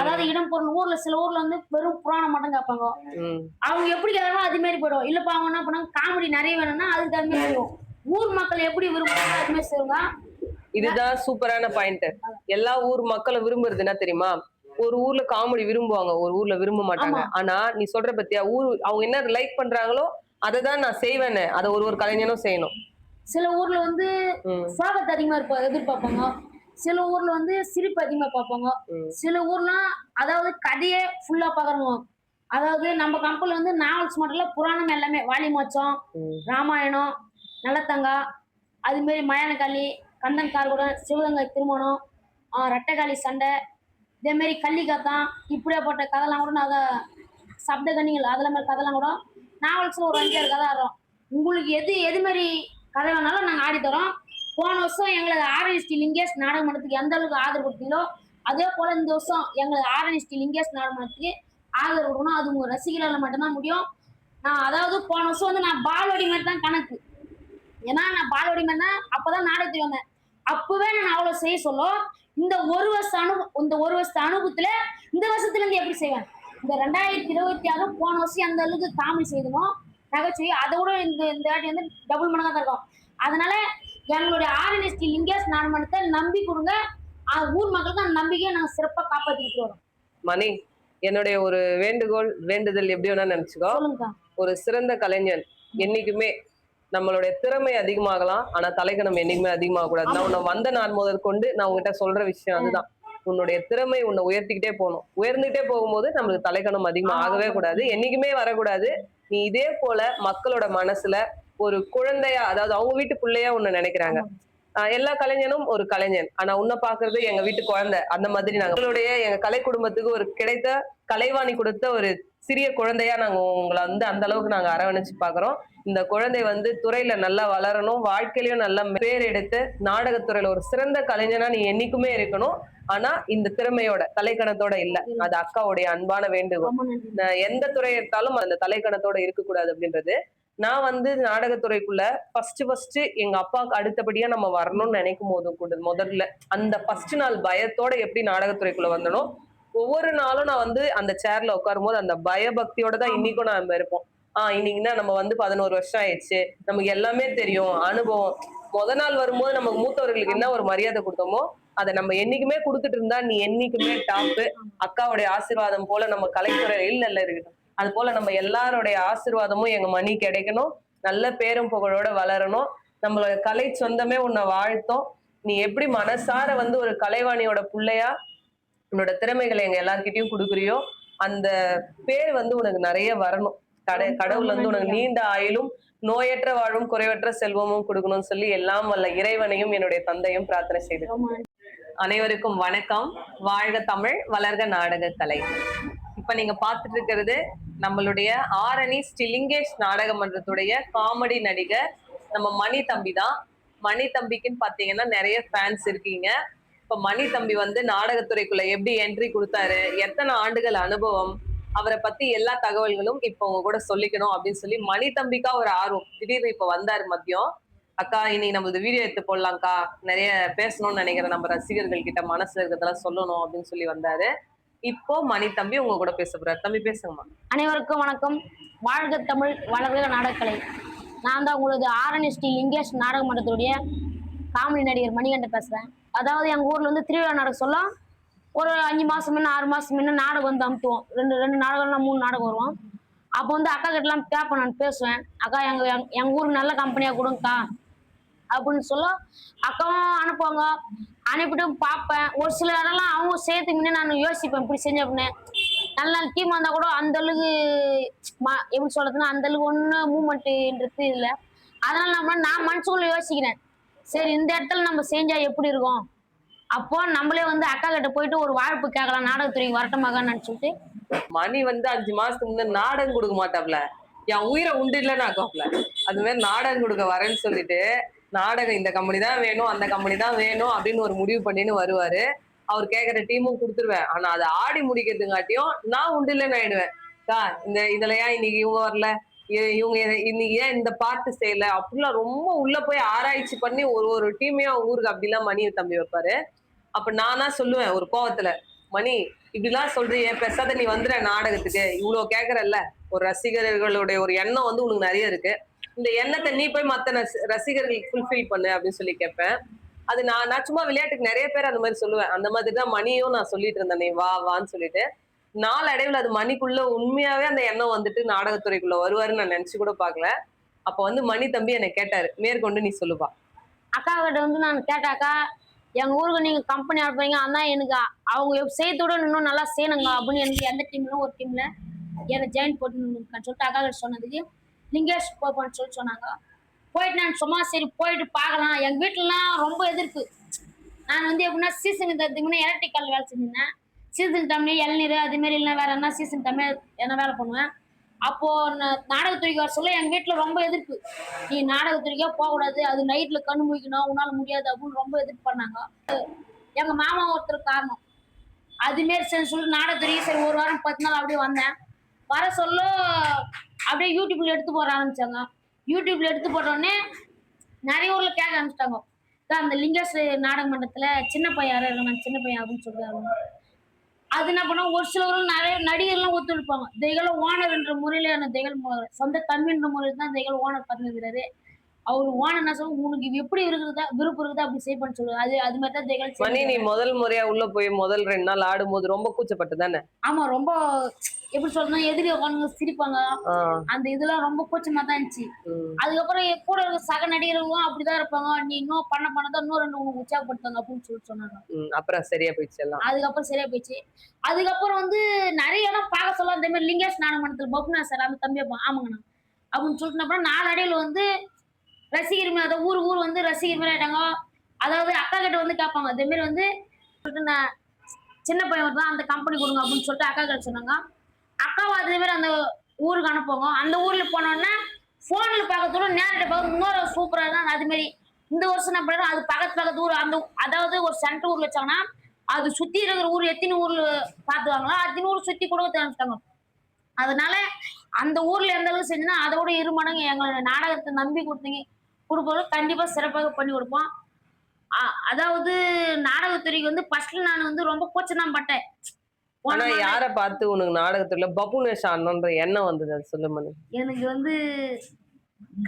அதாவது இடம் பொருள் ஊர்ல சில ஊர்ல வந்து வெறும் புராணம் மட்டும் கேட்பாங்க. அவங்க எப்படி கேட்கறாங்களோ அது மாதிரி போயிடும். இல்லப்பா அவங்க என்ன பண்ணாங்க காமெடி நிறைய வேணும்னா அதுக்கு தகுந்த மாதிரி ஊர் மக்கள் எப்படி விரும்புறாங்க அது மாதிரி செய்வாங்க. இதுதான் சூப்பரான பாயிண்ட் எல்லா ஊர் மக்களும் விரும்புறது என்ன தெரியுமா? ஒரு ஊர்ல காமெடி விரும்புவாங்க ஒரு ஊர்ல விரும்ப மாட்டாங்க. ஆனா நீ சொல்ற பத்தியா ஊர் அவங்க என்ன லைக் பண்றாங்களோ அதை தான் நான் செய்வேன்னு. அதை ஒரு ஒரு கலைஞனும் செய்யணும். சில ஊர்ல வந்து சோகத்தை அதிகமா இருப்பா எதிர்பார்ப்பாங்க. சில ஊர்ல வந்து சிரிப்பு அதிகமா பார்ப்பாங்க. சில ஊர்லாம் அதாவது கதையே ஃபுல்லா பாக்குறவங்க அதாவது நம்ம கம்பெனில வந்து நாவல்ஸ் மட்டும் இல்ல புராணம் எல்லாமே வாலிமோச்சம். ராமாயணம் நல்லத்தங்கா அது மாதிரி மயானக்காளி கந்தன் கார்குடன் சிவகங்கை திருமணம் ரெட்டைக்காளி சண்டை இதே மாதிரி கள்ளிக்காத்தான் இப்படியாப்பட்ட கதைலாம் கூட நாங்கள் சப்த கன்னிகள் அதில் மாதிரி கதைலாம் கூட நாவல்ஸில் ஒரு அஞ்சாறு கதை ஆடுறோம் உங்களுக்கு எது எது மாதிரி கதை வேணாலும் நாங்கள் ஆடி தரோம் போன வருஷம் எங்களது ஆர்என்எஸ்டி லிங்கேஷ் நாடகமன்றத்துக்கு எந்த அளவுக்கு ஆதரவு கொடுத்தீங்களோ அதே போல் இந்த வருஷம் எங்களது ஆர்என்எஸ்டி லிங்கேஷ் நாடகமன்றத்துக்கு ஆதரவு கொடுக்கணும். அது உங்கள் ரசிகர்களால் மட்டும்தான் முடியும். நான் அதாவது போன வருஷம் வந்து நான் பால்வடி மாதிரி தான் கணக்கு. ஏன்னா நான் பால்வடி மாதிரி தான் அப்பதான் நாடகத்துக்கு வந்தேன். அப்பவே நான் அவ்வளவு செய்ய சொல்ல இந்த ஒரு வருஷ அனு இந்த ஒரு வருஷ அனுபவத்துல இந்த வருஷத்துல இருந்து எப்படி செய்வேன்? இந்த ரெண்டாயிரத்தி இருபத்தி ஆறு போன வருஷம் அந்த அளவுக்கு காமெடி செய்தனோ நகைச்சுவை அதை விட இந்த இந்த வாட்டி வந்து டபுள் மடங்காக தான் இருக்கும். அதனால எங்களுடைய ஆர்என்எஸ்டி லிங்கேஷ் நாடகத்தை நம்பி கொடுங்க. ஊர் மக்களுக்கு அந்த நம்பிக்கையை நாங்கள் சிறப்பாக காப்பாற்றிட்டு வரோம். மணி என்னுடைய ஒரு வேண்டுகோள் வேண்டுதல் எப்படி வேணா நினைச்சுக்கோ. ஒரு சிறந்த கலைஞன் என்னைக்குமே நம்மளுடைய திறமை அதிகமாகலாம் ஆனா தலைக்கணம் என்னைக்குமே அதிகமாக கூடாது. நான் உன்னை வந்த நாள் முதல் கொண்டு நான் உங்ககிட்ட சொல்ற விஷயம் அதுதான். உன்னுடைய திறமை உன்னை உயர்த்திக்கிட்டே போகணும். உயர்ந்துகிட்டே போகும்போது நம்மளுக்கு தலைக்கணம் அதிகமா ஆகவே கூடாது. என்னைக்குமே வரக்கூடாது. நீ இதே போல மக்களோட மனசுல ஒரு குழந்தையா அதாவது அவங்க வீட்டு பிள்ளையா உன்னை நினைக்கிறாங்க. எல்லா கலைஞனும் ஒரு கலைஞன். ஆனா உன்னை பாக்குறது எங்க வீட்டு குழந்தை. அந்த மாதிரி நாங்க உங்களுடைய எங்க கலை குடும்பத்துக்கு ஒரு கிடைத்த கலைவாணி கொடுத்த ஒரு சிறிய குழந்தையா நாங்க உங்களை வந்து அந்த அளவுக்கு நாங்க அரவணைச்சு பாக்குறோம். இந்த குழந்தை வந்து துறையில நல்லா வளரணும். வாழ்க்கையிலயும் நல்ல பேர் எடுத்து நாடகத்துறையில ஒரு சிறந்த கலைஞனா நீ என்னைக்குமே இருக்கணும். ஆனா இந்த திறமையோட தலைக்கணத்தோட இல்ல. அது அக்காவுடைய அன்பான வேண்டுகோள். எந்த துறை எடுத்தாலும் அந்த தலைக்கணத்தோட இருக்கக்கூடாது அப்படின்றது நான் வந்து நாடகத்துறைக்குள்ள ஃபர்ஸ்ட் ஃபர்ஸ்ட் எங்க அப்பாவுக்கு அடுத்தபடியா நம்ம வரணும்னு நினைக்கும் போது கூட முதல்ல அந்த ஃபர்ஸ்ட் நாள் பயத்தோட எப்படி நாடகத்துறைக்குள்ள வந்தனோ ஒவ்வொரு நாளும் நான் வந்து அந்த சேர்ல உட்காரும் போது அந்த பயபக்தியோட தான் இன்னைக்கும் நான் இருப்போம். ஆஹ் இன்னைக்குன்னா நம்ம வந்து பதினோரு வருஷம் ஆயிடுச்சு. நமக்கு எல்லாமே தெரியும் அனுபவம். முத நாள் வரும்போது நமக்கு மூத்தவர்களுக்கு என்ன ஒரு மரியாதை கொடுத்தோமோ அதை நம்ம என்னைக்குமே கொடுத்துட்டு இருந்தா நீ என்னைக்குமே டாப்பு அக்காவுடைய ஆசீர்வாதம் போல நம்ம கலைத்துறை இல்ல இல்ல இருக்கட்டும். அது போல நம்ம எல்லாருடைய ஆசீர்வாதமும் எங்க மணி கிடைக்கணும். நல்ல பேரும் புகழோட வளரணும். நம்மளோட கலை சொந்தமே உன்னை வாழ்த்தோம். நீ எப்படி மனசார வந்து ஒரு கலைவாணியோட புள்ளையா உன்னோட திறமைகளை எங்க எல்லார்கிட்டயும் கொடுக்குறியோ அந்த பேர் வந்து உனக்கு நிறைய வரணும். கடை கடவுள் வந்து உனக்கு நீண்ட ஆயுளும் நோயற்ற வாழும் குறைவற்ற செல்வமும் கொடுக்கணும்னு சொல்லி எல்லாம் வல்ல இறைவனையும் என்னுடைய தந்தையும் பிரார்த்தனை செய்து அனைவருக்கும் வணக்கம். வாழ்க தமிழ் வளர்க நாடக கலை இப்ப நீங்க பார்த்துட்டு இருக்கிறது நம்மளுடைய ஆரணி ஸ்டிலிங்கேஷ் நாடக மன்றத்துடைய காமெடி நடிகர் நம்ம மணி தம்பி தான். மணி தம்பிக்குன்னு பாத்தீங்கன்னா நிறைய ஃபேன்ஸ் இருக்கீங்க. இப்ப மணி தம்பி வந்து நாடகத்துறைக்குள்ள எப்படி என்ட்ரி கொடுத்தாரு? எத்தனை ஆண்டுகள் அனுபவம்? அவரை பத்தி எல்லா தகவல்களும் இப்ப உங்க கூட சொல்லிக்கணும் அப்படின்னு சொல்லி மணி தம்பிக்கா ஒரு ஆர்வம். திடீர்னு இப்ப வந்தாரு மதியம். அக்கா இன்னைக்கு நம்மளது வீடியோ எடுத்து போடலாம்க்கா. நிறைய பேசணும்னு நினைக்கிறேன் நம்ம ரசிகர்கள் கிட்ட மனசுல இருக்கிறதெல்லாம் சொல்லணும் அப்படின்னு சொல்லி வந்தாரு. இப்போ மணி தம்பி உங்க கூட பேச போறாரு. தம்பி பேசுங்கம்மா. அனைவருக்கும் வணக்கம். வாழ்க தமிழ் வளர்க நாடகக்கலை. நான் தான் உங்களது ஆர்என்எஸ்டி இங்கேஷ் நாடக மன்றத்துடைய காமெடி நடிகர் மணிகண்டன் பேசுகிறேன் அதாவது எங்கள் ஊரில் வந்து திருவிழா நாடகம் சொல்ல ஒரு அஞ்சு மாதம் முன்ன ஆறு மாதம் முன்ன நாடகம் வந்து அமுத்துவோம். ரெண்டு ரெண்டு நாடகம்னா மூணு நாடகம் வருவோம். அப்போ வந்து அக்கா கிட்டலாம் கேட்பேன் நான் பேசுவேன். அக்கா எங்கள் எங்கள் ஊருக்கு நல்ல கம்பெனியாக கொடுங்கக்கா. அப்படின்னு சொல்ல அக்காவும் அனுப்புவாங்க. அனுப்பிட்டு பார்ப்பேன். ஒரு சில இடம்லாம் அவங்க செய்யறதுக்கு முன்னே நான் யோசிப்பேன் இப்படி செஞ்ச அப்படின்னு. நல்ல நாள் டீம் வந்தால் கூட அந்த அளவுக்கு மா எப்படி சொல்றதுன்னா அந்த அளவுக்கு ஒன்றும் மூமெண்ட்டுன்றது இல்லை. அதனால நம்ம நான் மனசுக்குள்ள யோசிக்கிறேன். சரி இந்த இடத்துல நம்ம செஞ்சா எப்படி இருக்கும்? அப்போ நம்மளே வந்து அக்கா கிட்ட போயிட்டு ஒரு வாழ்ப்பு கேட்கலாம் நாடகத்துறைக்கு வரட்டமாக சொல்லிட்டு. மணி வந்து அஞ்சு மாசத்துக்கு முன்ன நாடகம் கொடுக்க மாட்டாப்ல. என் உயிரை உண்டு இல்லைன்னு ஆக்காப்ல அது மாதிரி நாடகம் கொடுக்க வரேன்னு சொல்லிட்டு நாடகம் இந்த கம்பெனி தான் வேணும் அந்த கம்பெனி தான் வேணும் அப்படின்னு ஒரு முடிவு பண்ணின்னு வருவாரு. அவர் கேட்குற டீமும் கொடுத்துருவேன். ஆனா அதை ஆடி முடிக்கிறதுங்காட்டியும் நான் உண்டு இல்லைன்னு ஆயிடுவேன். கா இந்த இதுல ஏன் இன்னைக்கு இவங்க வரல? இ- இவங்க இன்னைக்கு ஏன் இந்த பார்ட்டு செய்யல? அப்படிலாம் ரொம்ப உள்ள போய் ஆராய்ச்சி பண்ணி ஒரு ஒரு டீமையும் அவங்க ஊருக்கு அப்படிலாம் மணி தம்பி வைப்பாரு. அப்ப நானா சொல்லுவேன் ஒரு கோவத்துல மணி இப்படிலாம் சொல்றியே பெசாத நீ வந்துடுற நாடகத்துக்கு. இவ்வளவு கேட்கறல்ல ஒரு ரசிகர்களுடைய ஒரு எண்ணம் வந்து உனக்கு நிறைய இருக்கு. இந்த எண்ணத்தை நீ போய் மத்த ரசிகர்களுக்கு ஃபுல்ஃபில் பண்ணு அப்படின்னு சொல்லி கேட்பேன் அது நான் நான் சும்மா விளையாட்டுக்கு நிறைய பேர் அந்த மாதிரி சொல்லுவேன். அந்த மாதிரி தான் மணியும் நான் சொல்லிட்டு இருந்தேன். நீ வா வான்னு சொல்லிட்டு. நாளடைவில் அது மணிக்குள்ள உண்மையாவே அந்த எண்ணம் வந்துட்டு நாடகத்துறைக்குள்ள வருவாருன்னு நான் நினைச்சு கூட பார்க்கல. அப்ப வந்து மணி தம்பி என்னை கேட்டாரு. மேற்கொண்டு நீ சொல்லுப்பா. அக்கா கிட்ட வந்து நான் கேட்டாக்கா எங்க ஊருக்கு நீங்க கம்பெனி அனுப்புறீங்க ஆனா எனக்கு அவங்க செய்யத்தோட இன்னும் நல்லா செய்யணுங்க. அப்படின்னு எனக்கு எந்த டீம்ல ஒரு டீம்ல என்னை ஜாயின் போட்டு சொல்லிட்டு அக்கா கிட்ட சொன்னதுக்கு நீங்களே போப்பான்னு சொல்லி சொன்னாங்க. போயிட்டு நான் சும்மா சரி போயிட்டு பார்க்கலாம். எங்க வீட்டுலலாம் ரொம்ப எதிர்ப்பு நான் வந்து எப்படின்னா சீசன் இதுக்கு முன்னே எலக்ட்ரிக்கல் வேலை செஞ்சிருந்தேன். சீசன் தமிழ் இளநீர் அதுமாரி மாதிரி இல்லை வேற என்ன சீசன் தமிழ் என்ன வேலை பண்ணுவேன். அப்போ நான் நாடகத்துறைக்கு வர சொல்ல எங்க வீட்டுல ரொம்ப எதிர்ப்பு நீ நாடகத்துறைக்கே போகக்கூடாது. அது நைட்ல கண்ணு முழிக்கணும் உன்னால முடியாது அப்படின்னு ரொம்ப எதிர்ப்பு பண்ணாங்க. எங்க மாமா ஒருத்தர் காரணம். அதுமாரி சரி சொல்லிட்டு நாடகத்துறைக்கு சரி ஒரு வாரம் பத்து நாள் அப்படியே வந்தேன். வர சொல்ல அப்படியே யூடியூப்ல எடுத்து போட ஆரம்பிச்சாங்க. யூடியூப்ல எடுத்து போட்ட நிறைய ஊர்ல கேட்க ஆரம்பிச்சிட்டாங்க. அந்த லிங்கஸ் நாடக மன்றத்துல சின்ன பையன் யாரும் சின்ன பையன் அப்படின்னு சொல்லிட்டாங்க அது என்ன பண்ணா ஒரு சிலவர்கள் நிறைய நடிகர்லாம் ஒத்துழைப்பாங்க. தெய்கள் ஓனர்ன்ற முறையில தெய்கள் சொந்த தம்பின்ற முறையில் தான் தெய்கள் ஓனர் பண்ணிருக்கிறாரு அவர் ஓனர் என்ன சொல்லுவோம் உனக்கு எப்படி இருக்குதா? விருப்பம் இருக்குதா? அப்படி செய்ப்பன்னு சொல்லுவாரு அது அது மாதிரி தான் தெய்கள் மணி நீ. முதல் முறையா உள்ள போய் முதல் ரெண்டு நாள் ஆடும்போது ரொம்ப கூச்சப்பட்டு தானே? ஆமா ரொம்ப எப்படி சொல்றதுன்னா எதிரி உட்காந்து சிரிப்பாங்க. அந்த இதெல்லாம் ரொம்ப கூச்சமா தான் இருந்துச்சு. அதுக்கப்புறம் கூட இருக்க சக நடிகர்களும் அப்படிதான் இருப்பாங்க. நீ இன்னும் பண்ண பண்ணதான் இன்னும் ரெண்டு உனக்கு உற்சாகப்படுத்தாங்க அப்படின்னு சொல்லிட்டு சொன்னாங்க. அப்புறம் சரியா போயிடுச்சு எல்லாம். அதுக்கப்புறம் சரியா போயிடுச்சு. அதுக்கப்புறம் வந்து நிறைய இடம் பார்க்க சொல்ல இந்த மாதிரி லிங்கேஷ் நாடகமன்றத்தில் பப்னா சார் அந்த தம்பி அப்பா ஆமாங்கண்ணா. அப்படின்னு சொல்லிட்டு அப்புறம் நாலு அடையில வந்து ரசிகர் மேல ஊர் ஊர் வந்து ரசிகர் மேல ஆயிட்டாங்க அதாவது அக்கா கிட்ட வந்து கேட்பாங்க அதே மாதிரி வந்து சொல்லிட்டு நான் சின்ன பையன் தான் அந்த கம்பெனி கொடுங்க அப்படின்னு சொல்லிட்டு அக்கா கிட்ட சொன்னாங்க. அக்காவை அதே மாதிரி அந்த ஊருக்கு அனுப்புவாங்க. அந்த ஊர்ல போனோடனே போன்ல பார்க்கறதோட நேரிட்ட பார்க்க இன்னொரு சூப்பரா தான் அது மாதிரி இந்த வருஷம் என்ன பண்ணுறோம் அது பக்கத்து பக்கத்து ஊர் அந்த அதாவது ஒரு சென்டர் ஊர்ல வச்சாங்கன்னா அது சுத்தி இருக்கிற ஊர் எத்தனை ஊர்ல பாத்துவாங்களோ அத்தனை ஊர் சுத்தி கூட தெரிஞ்சுட்டாங்க அதனால அந்த ஊர்ல எந்த அளவுக்கு செஞ்சுன்னா அதோட இரு மடங்கு எங்களோட நாடகத்தை நம்பி கொடுத்தீங்க. கொடுப்போம் கண்டிப்பா சிறப்பாக பண்ணி கொடுப்போம். அதாவது நாடகத்துறைக்கு வந்து ஃபர்ஸ்ட்ல நான் வந்து ரொம்ப கூச்சம் தான் பட்டேன். ஆனா யார பார்த்து உனக்கு நாடகத்துல பப்புனேஷ் ஆடணுன்ற எண்ணம் வந்தது அது சொல்லு மணி. எனக்கு வந்து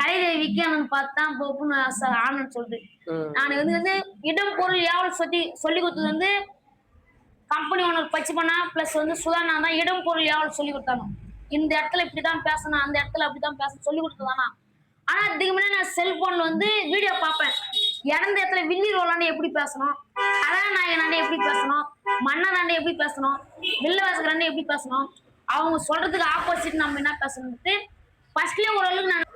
கலைதை விற்கணும்னு பார்த்து ஆசை ஆனன்னு சொல்லிட்டு. நான் வந்து வந்து இடம் பொருள் யாவல் சொல்லி சொல்லி கொடுத்தது வந்து கம்பெனி ஓனர் பச்சு பண்ணா ப்ளஸ் வந்து சுதானா தான் இடம் பொருள் யாவல் சொல்லி கொடுத்தாங்க இந்த இடத்துல இப்படிதான் பேசணும் அந்த இடத்துல அப்படிதான் பேசணும் சொல்லி கொடுத்ததானா ஆனா அதுக்கு முன்னாடி நான் செல்போன்ல வந்து வீடியோ பார்ப்பேன். இறந்த இடத்துல வில்லி ரோலாண்டு எப்படி பேசணும்? கதாநாயகனாண்டு எப்படி பேசணும்? மன்னனாண்டு எப்படி பேசணும்? வில்லவாசகராண்டு எப்படி பேசணும்? அவங்க சொல்றதுக்கு ஆப்போசிட் நம்ம என்ன பேசணும்ட்டு ஃபர்ஸ்ட்லயே ஓரளவுக்கு நான்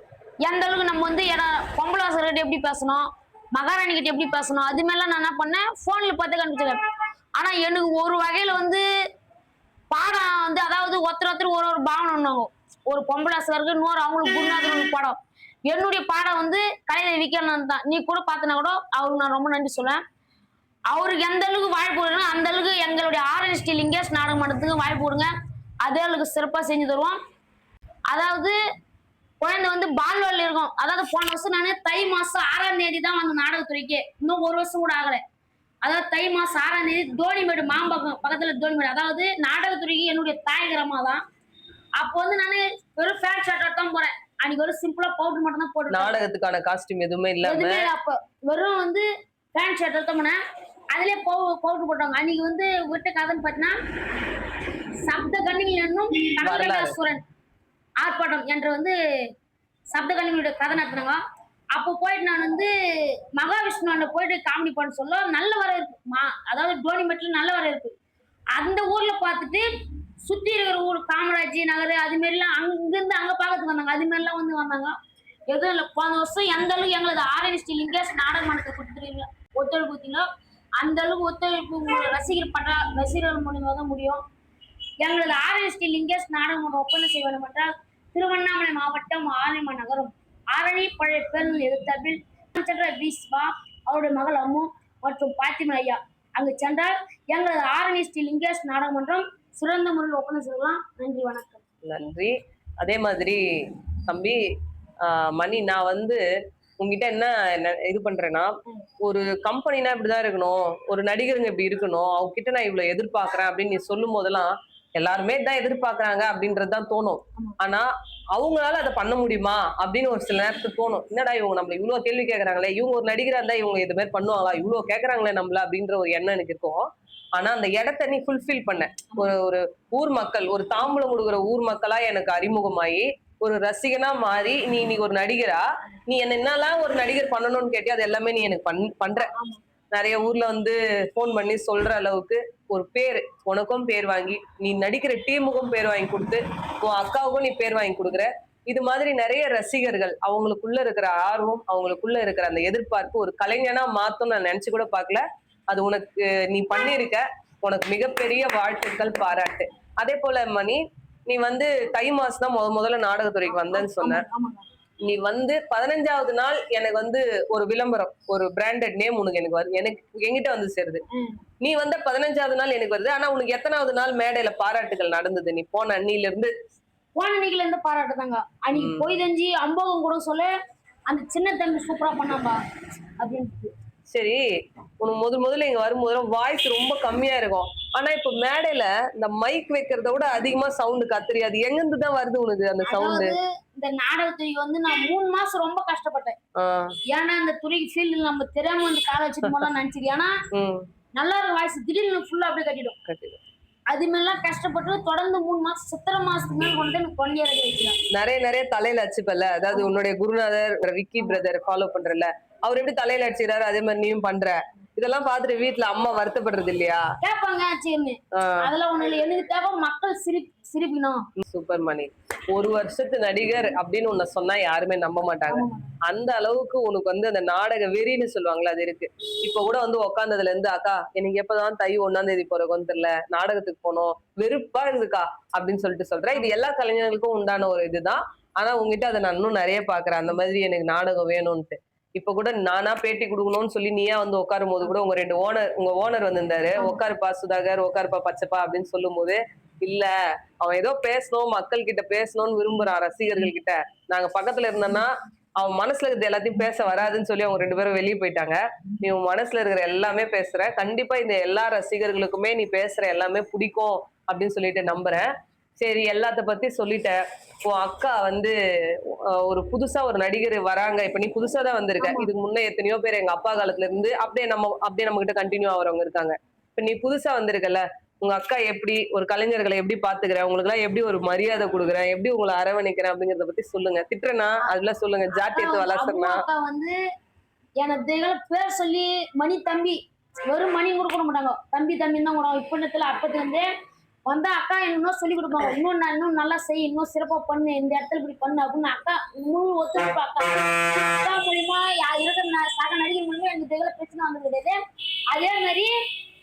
எந்த அளவுக்கு நம்ம வந்து எட- பொம்பளை வாசகர்கிட்ட எப்படி பேசணும்? மகாராணி கிட்ட எப்படி பேசணும்? அது மாதிரிலாம் நான் என்ன பண்ணேன்? போன்ல பார்த்து கண்டுபிடிச்சிருக்கேன் ஆனா எனக்கு ஒரு வகையில வந்து பாடம் வந்து அதாவது ஒருத்தர் ஒருத்தர் ஒரு ஒரு பாவனை ஒண்ணுங்க ஒரு பொம்பளாசகருக்கு இன்னொரு அவங்களுக்கு குருநாதர் படம். என்னுடைய பாடம் வந்து கலையை விற்கணும் தான். நீ கூட பார்த்தனா கூட அவருக்கு நான் ரொம்ப நன்றி சொல்லுவேன். அவருக்கு எந்த அளவுக்கு வாய்ப்பு கொடுங்க அந்த அளவுக்கு எங்களுடைய ஆர்என்எஸ்டி லிங்கேஷ் நாடக மன்றத்துக்கு வாய்ப்பு கொடுங்க. அதே அளவுக்கு சிறப்பாக செஞ்சு தருவோம். அதாவது குழந்தை வந்து பால்வாடியில் இருக்கும். அதாவது போன வருஷம் நான் தை மாசம் ஆறாம் தேதி தான் வந்து நாடகத்துறைக்கு இன்னும் ஒரு வருஷம் கூட ஆகலை. அதாவது தை மாசம் ஆறாம் தேதி தோனிமேடு மாம்பாக்கம் பக்கத்துல தோனிமேடு. அதாவது நாடகத்துறைக்கு என்னுடைய தாய் கிராமா தான். அப்போ வந்து நான் வெறும் ஃபேன் ஷர்ட்டாக தான் போறேன். அன்னைக்கு ஒரு சிம்பிளா பவுடர் மட்டும் தான் போட்டு நாடகத்துக்கான காஸ்டியூம் எதுவுமே இல்லாம அப்போ வெறும் வந்து பேண்ட் ஷர்ட் எடுத்தோம்னா அதுலயே பவுடர் போட்டாங்க. அன்னைக்கு வந்து விட்ட கதைன்னு பார்த்தீங்கன்னா சப்த கண்ணிகள் என்னும் வரலாறு. கனகதாசுரன் ஆர்ப்பாட்டம் என்ற வந்து சப்த கண்ணிகளுடைய கதை நடத்துனாங்க. அப்போ போயிட்டு நான் வந்து மகாவிஷ்ணுவாண்ட போயிட்டு காமெடி பண்ண சொல்ல நல்ல வர இருக்கு மா அதாவது டோனி மெட்டில் நல்ல வர இருக்கு அந்த ஊர்ல பார்த்துட்டு சுத்தி இருக்கிற ஊர் காமராஜ் நகர் அது மாதிரிலாம் அங்கிருந்து அங்க பார்க்கறதுக்கு வந்தாங்க. அது மாதிரிலாம் வந்து வந்தாங்க. எதுவும் இல்லை. போன வருஷம் எந்த அளவுக்கு எங்களது ஆரம்பிச்சு லிங்கேஷ் நாடக மன்றத்தை கொடுத்துருக்கீங்க ஒத்துழைப்பு கொடுத்தீங்களோ அந்த அளவுக்கு ஒத்துழைப்பு உங்களோட ரசிகர் பண்ற ரசிகர்கள் மூலியமாக தான் முடியும். எங்களது ஆர்எஸ்டி லிங்கேஷ் நாடக ஒப்பந்தம் செய்ய வேண்டும் என்றால் திருவண்ணாமலை மாவட்டம் ஆலயமா நகரம். ஆரணி பழைய பேருந்து எதிர்த்தபில் சென்ற பீஸ்வா அவருடைய மகள் அம்மு மற்றும் பாத்திமா ஐயா அங்கு சென்றால் எங்களது ஆர்எஸ்டி லிங்கேஷ் நாடகமன்றம் சிறந்த முறையில் ஒப்பந்தம் செய்யலாம் நன்றி வணக்கம். நன்றி. அதே மாதிரி தம்பி மணி நான் வந்து உங்ககிட்ட என்ன இது பண்றேன்னா ஒரு கம்பெனினா இப்படிதான் இருக்கணும் ஒரு நடிகருங்க இப்படி இருக்கணும் அவங்க கிட்ட நான் இவ்வளவு எதிர்பார்க்கறேன் அப்படின்னு நீ சொல்லும் போதெல்லாம் எல்லாருமே தான் எதிர்பார்க்கறாங்க அப்படின்றது தான் தோணும். ஆனா அவங்களால அதை பண்ண முடியுமா அப்படின்னு ஒரு சில நேரத்துக்கு தோணும். என்னடா இவங்க நம்மள இவ்வளவு கேள்வி கேக்குறாங்களே இவங்க ஒரு நடிகரா இருந்தா இவங்க இது மாதிரி பண்ணுவாங்களா இவ்வளவு கேக்குறாங்களே நம்மள அப்படின்ற ஒரு எண்ணம் எனக்கு இருக்கும். ஆனா அந்த இடத்த நீ ஃபுல்ஃபில் பண்ண. ஒரு ஒரு ஊர் மக்கள் ஒரு தாம்பூலம் கொடுக்குற ஊர் மக்களா எனக்கு அறிமுகமாயி ஒரு ரசிகனா மாறி நீ இன்னைக்கு ஒரு நடிகரா நீ என்ன என்னெல்லாம் ஒரு நடிகர் பண்ணணும்னு கேட்டியா அது எல்லாமே நீ எனக்கு பண் பண்ற. நிறைய ஊர்ல வந்து ஃபோன் பண்ணி சொல்ற அளவுக்கு ஒரு பேர் உனக்கும் பேர் வாங்கி நீ நடிக்கிற டீமுக்கும் பேர் வாங்கி கொடுத்து உன் அக்காவுக்கும் நீ பேர் வாங்கி கொடுக்குற. இது மாதிரி நிறைய ரசிகர்கள் அவங்களுக்குள்ள இருக்கிற ஆர்வம் அவங்களுக்குள்ள இருக்கிற அந்த எதிர்பார்ப்பு ஒரு கலைஞனா மாத்தும் நான் நினைச்சு கூட பார்க்கல. அது உனக்கு நீ பண்ணியிருக்க உனக்கு மிகப்பெரிய வாழ்த்துக்கள் பாராட்டு. அதே போல மணி நீ வந்து தை மாசம் தான் முத முதல்ல நாடகத்துறைக்கு வந்தேன்னு சொன்ன. நீ வந்து பதினஞ்சாவது நாள் எனக்கு வந்து ஒரு விளம்பரம் ஒரு பிராண்டட் நேம் உனக்கு எனக்கு வருது. எனக்கு என்கிட்ட வந்து சேருது. நீ வந்த பதினஞ்சாவது நாள் எனக்கு வருது. ஆனா உனக்கு எத்தனாவது நாள் மேடையில பாராட்டுகள் நடந்தது? நீ போன அன்னில இருந்து போன அன்னைக்குல இருந்து பாராட்டுதாங்க. அன்னைக்கு. போய் தெரிஞ்சு அம்போகம் கூட சொல்ல அந்த சின்ன தம்பி சூப்பரா பண்ணாம்பா அப்படின்ட்டு. சரி உனக்கு முதல் முதல்ல இங்க வரும்போது வாய்ஸ் ரொம்ப கம்மியா இருக்கும். ஆனா இப்ப மேடையில இந்த மைக் வைக்கிறத விட அதிகமா சவுண்ட் கத்துறி அது எங்க இருந்து தான் வருது உனக்கு அந்த சவுண்ட் இந்த நாடகத்துறைக்கு வந்து நான் மூணு மாசம் ரொம்ப கஷ்டப்பட்டேன். ஏன்னா இந்த துறைக்கு ஃபீல்டு நம்ம தெரியாம வந்து கால வச்சுட்டு போலாம் நினைச்சிரு ஏன்னா நல்லா இருக்கும் வாய்ஸ் திடீர்னு ஃபுல்லா அப்படியே கட்டிடும். அது மாதிரிலாம் கஷ்டப்பட்டு தொடர்ந்து மூணு மாசம் சித்திரை மாசத்துக்கு மேல கொண்டு எனக்கு குழந்தைய நிறைய நிறைய தலையில அடிச்சுப்பல்ல? அதாவது உன்னுடைய குருநாதர் விக்கி பிரதர் ஃபாலோ பண்றல அவர் எப்படி தலையில அடிச்சுக்கிறாரு? அதே மாதிரி நீயும் பண்ற. இதெல்லாம் பார்த்துட்டு வீட்ல அம்மா வருத்தப்படுறது இல்லையா? கேட்பாங்க சரின்னு அதெல்லாம் ஒண்ணு இல்லை எனக்கு தேவை மக்கள் சிரி சிரிப்பிக்கணும் சூப்பர் மணி. ஒரு வருஷத்து நடிகர் அப்படின்னு உன்னை சொன்னா யாருமே நம்ப மாட்டாங்க. அந்த அளவுக்கு உனக்கு வந்து அந்த நாடக வெறின்னு சொல்லுவாங்கல்ல அது இருக்கு. இப்ப கூட வந்து உக்காந்ததுல இருந்து அக்கா எனக்கு எப்பதான் தை ஒன்னாம் தேதி போறோம்னு தெரியல. நாடகத்துக்கு போனோம். வெறுப்பா இருக்குதுக்கா அப்படின்னு சொல்லிட்டு சொல்றேன். இது எல்லா கலைஞர்களுக்கும் உண்டான ஒரு இதுதான். ஆனா உங்ககிட்ட அதை நான் இன்னும் நிறைய பாக்குறேன் அந்த மாதிரி எனக்கு நாடகம் வேணும்ட்டு இப்ப கூட நானா பேட்டி கொடுக்கணும்னு சொல்லி நீயா வந்து உட்காரும் போது கூட உங்க ரெண்டு ஓனர் உங்க ஓனர் வந்திருந்தாரு. உட்காருப்பா சுதாகர் உட்காருப்பா பச்சப்பா அப்படின்னு சொல்லும் போது இல்ல அவன் ஏதோ பேசணும் மக்கள் கிட்ட பேசணும்னு விரும்புறான் ரசிகர்கள் கிட்ட நாங்க பக்கத்துல இருந்தோம்னா அவன் மனசுல இருக்கிறது எல்லாத்தையும் பேச வராதுன்னு சொல்லி அவங்க ரெண்டு பேரும் வெளியே போயிட்டாங்க. நீ உன் மனசுல இருக்கிற எல்லாமே பேசுற. கண்டிப்பா இந்த எல்லா ரசிகர்களுக்குமே நீ பேசுற எல்லாமே பிடிக்கும் அப்படின்னு சொல்லிட்டு நம்புறேன். சரி எல்லாத்த பத்தி சொல்லிட்ட. உன் அக்கா வந்து ஒரு புதுசா ஒரு நடிகர் வராங்க. இப்ப நீ புதுசா தான் வந்திருக்க. இதுக்கு முன்ன எத்தனையோ பேர் எங்க அப்பா காலத்துல இருந்து அப்படியே நம்ம அப்படியே நம்ம கிட்ட கண்டினியூ ஆகுறவங்க இருக்காங்க. இப்ப நீ புதுசா வந்திருக்கல உங்க அக்கா எப்படி ஒரு கலைஞர்களை எப்படி பாத்துக்கிற? உங்களுக்கு எல்லாம் எப்படி ஒரு மரியாதை கொடுக்குறேன் எப்படி உங்களை அரவணைக்கிறேன் அப்படிங்கறத பத்தி சொல்லுங்க. திட்டுறனா அதெல்லாம் சொல்லுங்க. ஜாட்டி எடுத்து வந்து எனக்கு பேர் சொல்லி மணி தம்பி. வெறும் மணி கூட மாட்டாங்க. தம்பி தம்பி தான் கூட இப்ப நேரத்துல அப்பத்துல இருந்தே வந்தா அக்கா இன்னும் சொல்லி கொடுப்பாங்க. இன்னும் நான் இன்னும் நல்லா செய் இன்னும் சிறப்பா பண்ணு இந்த இடத்துல இப்படி பண்ணு அப்படின்னு அக்கா முழு ஒத்துழைப்பு அக்கா. அக்கா மூலியமா யா- இருக்கிற நான் சக நடிகர் மூலியமா எனக்கு இதுல பிரச்சனை வந்தது கிடையாது அதே மாதிரி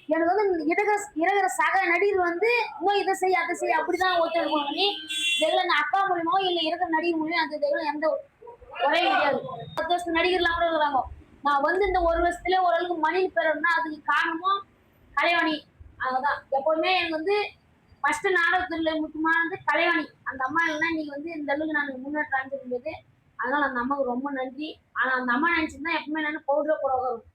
எனக்கு வந்து இருக்கிற இருக்கிற சக நடிகர் வந்து இன்னும் இதை செய் அதை செய் அப்படிதான் ஒத்துழைப்பு பண்ணி இதுல நான் அக்கா மூலியமாவோ இல்ல இருக்கிற நடிகர் மூலியம் அந்த இதுல எந்த ஒரே முடியாது பத்து வருஷம் நடிகர்லாம் கூட இருக்கிறாங்க நான் வந்து இந்த ஒரு வருஷத்துல ஓரளவுக்கு மணி பெறணும்னா அதுக்கு காரணமும் கலைவாணி. அதுதான் எப்பவுமே எனக்கு வந்து ஃபர்ஸ்ட் நாடகத்துல முக்கியமானது கலைவாணி. அந்த அம்மா இல்லைன்னா நீங்க வந்து இந்த அளவுக்கு நாங்கள் முன்னேற்றம் அடைஞ்சிருந்தது. அதனால அந்த அம்மாவுக்கு ரொம்ப நன்றி. ஆனா அந்த அம்மா நினைச்சிருந்தா எப்பவுமே நான் பவுடர் கூட வரும்